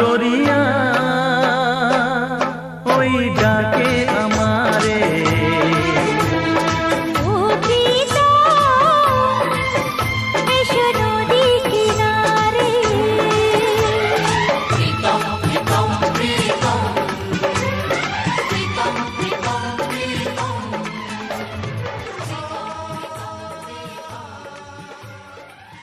সরিয়া ওই ডাকে আমারে